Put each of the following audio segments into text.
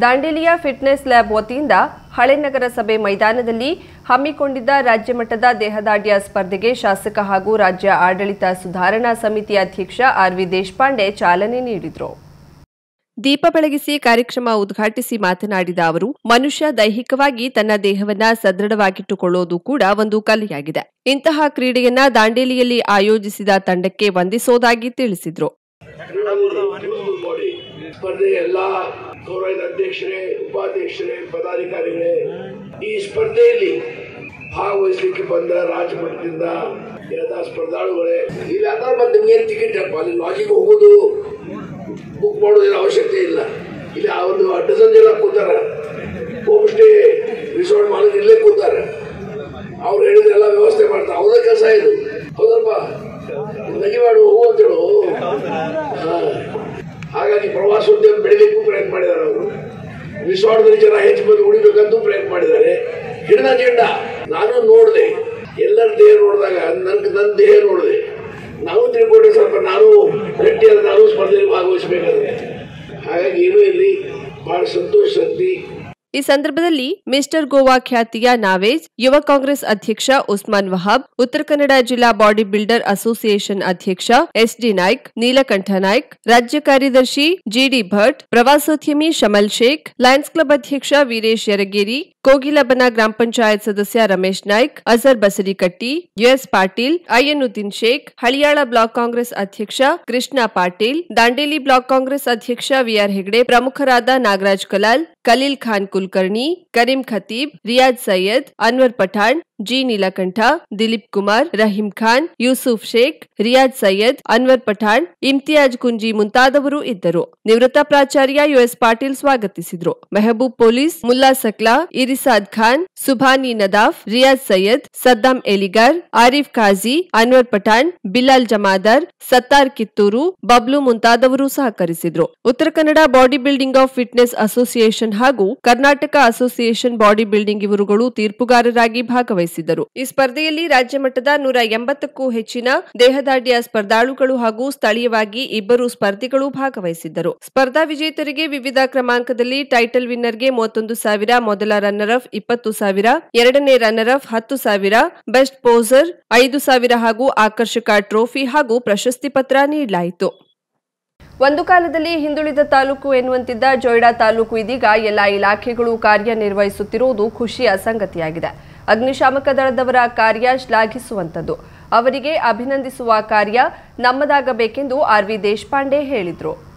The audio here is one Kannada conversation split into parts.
ದಾಂಡೇಲಿಯ ಫಿಟ್ನೆಸ್ ಲ್ಯಾಬ್ ವತಿಯಿಂದ ಹಳೆ ನಗರಸಭೆ ಮೈದಾನದಲ್ಲಿ ಹಮ್ಮಿಕೊಂಡಿದ್ದ ರಾಜ್ಯ ಮಟ್ಟದ ದೇಹದಾಢ್ಯ ಸ್ಪರ್ಧೆಗೆ ಶಾಸಕ ಹಾಗೂ ರಾಜ್ಯ ಆಡಳಿತ ಸುಧಾರಣಾ ಸಮಿತಿ ಅಧ್ಯಕ್ಷ ಆರ್ವಿ ದೇಶಪಾಂಡೆ ಚಾಲನೆ ನೀಡಿದರು. ದೀಪ ಬೆಳಗಿಸಿ ಕಾರ್ಯಕ್ರಮ ಉದ್ಘಾಟಿಸಿ ಮಾತನಾಡಿದ ಅವರು, ಮನುಷ್ಯ ದೈಹಿಕವಾಗಿ ತನ್ನ ದೇಹವನ್ನ ಸದೃಢವಾಗಿಟ್ಟುಕೊಳ್ಳೋದು ಕೂಡ ಒಂದು ಕಲೆಯಾಗಿದೆ. ಇಂತಹ ಕ್ರೀಡೆಯನ್ನ ದಾಂಡೇಲಿಯಲ್ಲಿ ಆಯೋಜಿಸಿದ ತಂಡಕ್ಕೆ ವಂದಿಸೋದಾಗಿ ತಿಳಿಸಿದ್ರು. ಗೌರವದ ಅಧ್ಯಕ್ಷರೇ, ಉಪಾಧ್ಯಕ್ಷರೇ, ಪದಾಧಿಕಾರಿಗಳೇ, ಈ ಸ್ಪರ್ಧೆಯಲ್ಲಿ ಭಾಗವಹಿಸಲಿಕ್ಕೆ ಬಂದ ರಾಜಮಠದಿಂದ ಎಲ್ಲ ಸ್ಪರ್ಧಾಳುಗಳೇ ಇಲ್ಲಿ ಅಂದ್ರೆ ಮತ್ತೆ ನಿಮ್ಗೇನು ಟಿಕೆಟ್ ಅಪ್ಪ ಅಲ್ಲಿ ಲಾಜಿಗೆ ಹೋಗೋದು ಬುಕ್ ಮಾಡೋದೇನು ಅವಶ್ಯಕತೆ ಇಲ್ಲ. ಇಲ್ಲಿ ಆ ಒಂದು ಡಜನ್ ಜನ ಕೂತಾರ. ಹೋಮ್ ಸ್ಟೇ ರಿಸಾರ್ಟ್ ಮಾಡೋದು ಇಲ್ಲೇ ಕೂತಾರ. ಅವ್ರು ಹೇಳಿದ್ರೆಲ್ಲ ವ್ಯವಸ್ಥೆ ಮಾಡ್ತಾರೆ. ಅವ್ರ ಕೆಲಸ ಇದು. ಹೌದಲ್ವಾ? ನಗಿ ಮಾಡು, ಹೋಗು ಅಂತೇಳು. ಹಾ. ಹಾಗಾಗಿ ಪ್ರವಾಸೋದ್ಯಮ ಬೆಳಿಲಿಕ್ಕೂ ಪ್ರಯತ್ನ ಮಾಡಿದ್ದಾರೆ ಅವರು. ರಿಸಾರ್ಟ್ದಲ್ಲಿ ಜನ ಹೆಚ್ಚು ಬಂದು ಉಳಿಬೇಕಂತೂ ಪ್ರಯತ್ನ ಮಾಡಿದ್ದಾರೆ. ಹಿಡಿದ ಅಜೆಂಡ ನಾನು ನೋಡಿದೆ. ಎಲ್ಲರ ದೇಹ ನೋಡಿದಾಗ ನನ್ಗೆ ನನ್ನ ದೇಹ ನೋಡಿದೆ. ನಾವು ತಿಳ್ಕೊಂಡ್ರೆ ಸ್ವಲ್ಪ ನಾನು ಗಟ್ಟಿಯಾದ ನಾನು ಸ್ಪರ್ಧೆಯಲ್ಲಿ ಭಾಗವಹಿಸಬೇಕಾದ್ರೆ ಹಾಗಾಗಿ ಏನೂ ಇಲ್ಲಿ ಬಹಳ ಸಂತೋಷ ಸಂತಿ ಈ ಸಂದರ್ಭದಲ್ಲಿ ಮಿಸ್ಟರ್ ಗೋವಾ ಖ್ಯಾತಿಯ ನಾವೇಜ್, ಯುವ ಕಾಂಗ್ರೆಸ್ ಅಧ್ಯಕ್ಷ ಉಸ್ಮಾನ್ ವಹಾಬ್, ಉತ್ತರ ಕನ್ನಡ ಜಿಲ್ಲಾ ಬಾಡಿ ಬಿಲ್ಡರ್ ಅಸೋಸಿಯೇಷನ್ ಅಧ್ಯಕ್ಷ ಎಸ್ಡಿ ನಾಯ್ಕ್, ನೀಲಕಂಠ ನಾಯ್ಕ್, ರಾಜ್ಯ ಕಾರ್ಯದರ್ಶಿ ಜಿಡಿ ಭಟ್, ಪ್ರವಾಸೋದ್ಯಮಿ ಶಮಲ್ ಶೇಖ್, ಲಯನ್ಸ್ ಕ್ಲಬ್ ಅಧ್ಯಕ್ಷ ವೀರೇಶ್ ಯರಗೇರಿ ಕೋಗಿಲಬನ ಗ್ರಾಮ ಪಂಚಾಯತ್ ಸದಸ್ಯ Ramesh Naik, Azhar Basarikatti, U S Patil Ayyanuddin Shaikh, Haliyal block Congress ಅಧ್ಯಕ್ಷ ಕೃಷ್ಣ ಪಾಟೀಲ್, ದಾಂಡೇಲಿ ಬ್ಲಾಕ್ ಕಾಂಗ್ರೆಸ್ ಅಧ್ಯಕ್ಷ ವಿಆರ್ ಹೆಗ್ಡೆ, ಪ್ರಮುಖರಾದ ನಾಗರಾಜ್ ಕಲಾಲ್, ಖಲೀಲ್ ಖಾನ್ ಕುಲ್ಕರ್ಣಿ, ಕರೀಂ ಖತೀಬ್, ರಿಯಾಜ್ ಸೈಯದ್, ಅನ್ವರ್ ಪಠಾಣ್ ಜಿ ನೀಲಕಂಠ, ದಿಲೀಪ್ ಕುಮಾರ್, ರಹೀಂ ಖಾನ್, ಯೂಸುಫ್ ಶೇಖ್, ರಿಯಾಜ್ ಸೈಯದ್, ಅನ್ವರ್ ಪಠಾಣ್, ಇಮ್ತಿಯಾಜ್ ಕುಂಜಿ ಮುಂತಾದವರು ಇದ್ದರು. ನಿವೃತ್ತ ಪ್ರಾಚಾರ್ಯ ಯುಎಸ್ ಪಾಟೀಲ್ ಸ್ವಾಗತಿಸಿದ್ರು. ಮೆಹಬೂಬ್ ಪೊಲೀಸ್, ಮುಲ್ಲಾ ಸಕ್ಲಾ, ಇರಿಸಾದ್ ಖಾನ್, ಸುಭಾನಿ ನದಾಫ್, ರಿಯಾಜ್ ಸೈಯದ್, ಸದ್ದಾಂ ಎಲಿಗರ್, ಆರಿಫ್ ಖಾಜಿ, ಅನ್ವರ್ ಪಠಾಣ್, ಬಿಲಾಲ್ ಜಮಾದಾರ್, ಸತ್ತಾರ್ ಕಿತ್ತೂರು, ಬಬ್ಲು ಮುಂತಾದವರು ಸಹಕರಿಸಿದ್ರು. Uttara Kannada body building of fitness association ಹಾಗೂ ಕರ್ನಾಟಕ ಅಸೋಸಿಯೇಷನ್ ಬಾಡಿ ಬಿಲ್ಡಿಂಗ್ ಇವರುಗಳು ತೀರ್ಪುಗಾರರಾಗಿ ಭಾಗವಹಿಸಿದ್ದರು ಈ ಸ್ಪರ್ಧೆಯಲ್ಲಿ ರಾಜ್ಯ ಮಟ್ಟದ ನೂರ ಎಂಬತ್ತಕ್ಕೂ ಹೆಚ್ಚಿನ ದೇಹದಾಢ್ಯ ಸ್ಪರ್ಧಾಳುಗಳು ಹಾಗೂ ಸ್ಥಳೀಯವಾಗಿ ಇಬ್ಬರು ಸ್ಪರ್ಧಿಗಳು ಭಾಗವಹಿಸಿದ್ದರು. ಸ್ಪರ್ಧಾ ವಿಜೇತರಿಗೆ ವಿವಿಧ ಕ್ರಮಾಂಕದಲ್ಲಿ ಟೈಟಲ್ ವಿನ್ನರ್ಗೆ ಮೂವತ್ತೊಂದು ಸಾವಿರ, ಮೊದಲ ರನ್ನರ್ ಅಫ್ ಇಪ್ಪತ್ತು ಸಾವಿರ, ಎರಡನೇ ರನ್ನರ್ ಅಫ್ ಹತ್ತು ಸಾವಿರ, ಬೆಸ್ಟ್ ಪೋಸರ್ ಐದು ಸಾವಿರ ಹಾಗೂ ಆಕರ್ಷಕ ಟ್ರೋಫಿ ಹಾಗೂ ಪ್ರಶಸ್ತಿ ಪತ್ರ ನೀಡಲಾಯಿತು. ಒಂದು ಕಾಲದಲ್ಲಿ ಹಿಂದುಳಿದ ತಾಲೂಕು ಎನ್ನುವಂತಿದ್ದ ಜೊಯ್ಡಾ ತಾಲೂಕು ಇದೀಗ ಎಲ್ಲ ಇಲಾಖೆಗಳು ಕಾರ್ಯನಿರ್ವಹಿಸುತ್ತಿರುವುದು ಖುಷಿಯ ಸಂಗತಿಯಾಗಿದೆ ಅಗ್ನಿಶಾಮಕ ದಳದವರ ಕಾರ್ಯ ಶ್ಲಾಘಿಸುವಂತದ್ದು ಅವರಿಗೆ ಅಭಿನಂದಿಸುವ ಕಾರ್ಯ ನಮ್ಮದಾಗಬೇಕೆಂದು ಆರ್ವಿ ದೇಶಪಾಂಡೆ ಹೇಳಿದರು.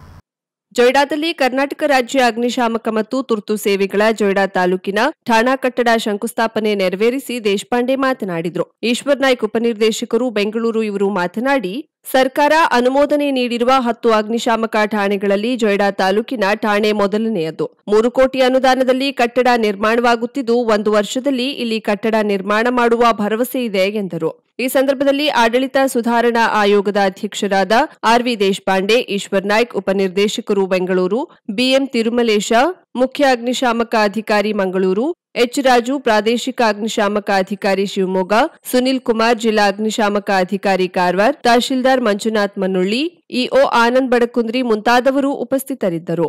ಜೊಯ್ಡಾದಲ್ಲಿ ಕರ್ನಾಟಕ ರಾಜ್ಯ ಅಗ್ನಿಶಾಮಕ ಮತ್ತು ತುರ್ತು ಸೇವೆಗಳ ಜೊಯ್ಡಾ ತಾಲೂಕಿನ ಠಾಣಾ ಕಟ್ಟಡ ಶಂಕುಸ್ಥಾಪನೆ ನೆರವೇರಿಸಿ ದೇಶಪಾಂಡೆ ಮಾತನಾಡಿದರು. ಈಶ್ವರ್ ನಾಯ್ಕ್ ಉಪನಿರ್ದೇಶಕರು ಬೆಂಗಳೂರು ಇವರು ಮಾತನಾಡಿ, ಸರ್ಕಾರ ಅನುಮೋದನೆ ನೀಡಿರುವ ಹತ್ತು ಅಗ್ನಿಶಾಮಕ ಠಾಣೆಗಳಲ್ಲಿ ಜೊಯ್ಡಾ ತಾಲೂಕಿನ ಠಾಣೆ ಮೊದಲನೆಯದು. ಮೂರು ಕೋಟಿ ಅನುದಾನದಲ್ಲಿ ಕಟ್ಟಡ ನಿರ್ಮಾಣವಾಗುತ್ತಿದ್ದು, ಒಂದು ವರ್ಷದಲ್ಲಿ ಇಲ್ಲಿ ಕಟ್ಟಡ ನಿರ್ಮಾಣ ಮಾಡುವ ಭರವಸೆ ಇದೆ ಎಂದರು. ಈ ಸಂದರ್ಭದಲ್ಲಿ ಆಡಳಿತ ಸುಧಾರಣಾ ಆಯೋಗದ ಅಧ್ಯಕ್ಷರಾದ ಆರ್ವಿ ದೇಶಪಾಂಡೆ, ಈಶ್ವರ್ ನಾಯ್ಕ್, ಉಪನಿರ್ದೇಶಕರು ಬೆಂಗಳೂರು, ಬಿಎಂ ತಿರುಮಲೇಶ, ಮುಖ್ಯ ಅಗ್ನಿಶಾಮಕ ಅಧಿಕಾರಿ ಮಂಗಳೂರು, ಎಚ್ ರಾಜು, ಪ್ರಾದೇಶಿಕ ಅಗ್ನಿಶಾಮಕ ಅಧಿಕಾರಿ ಶಿವಮೊಗ್ಗ, ಸುನಿಲ್ ಕುಮಾರ್, ಜಿಲ್ಲಾ ಅಗ್ನಿಶಾಮಕ ಅಧಿಕಾರಿ ಕಾರವಾರ, ತಹಶೀಲ್ದಾರ್ ಮಂಜುನಾಥ್ ಮನುಳ್ಳಿ ಇಒ ಆನಂದ್ ಬಡಕುಂದ್ರಿ ಮುಂತಾದವರು ಉಪಸ್ಥಿತರಿದ್ದರು.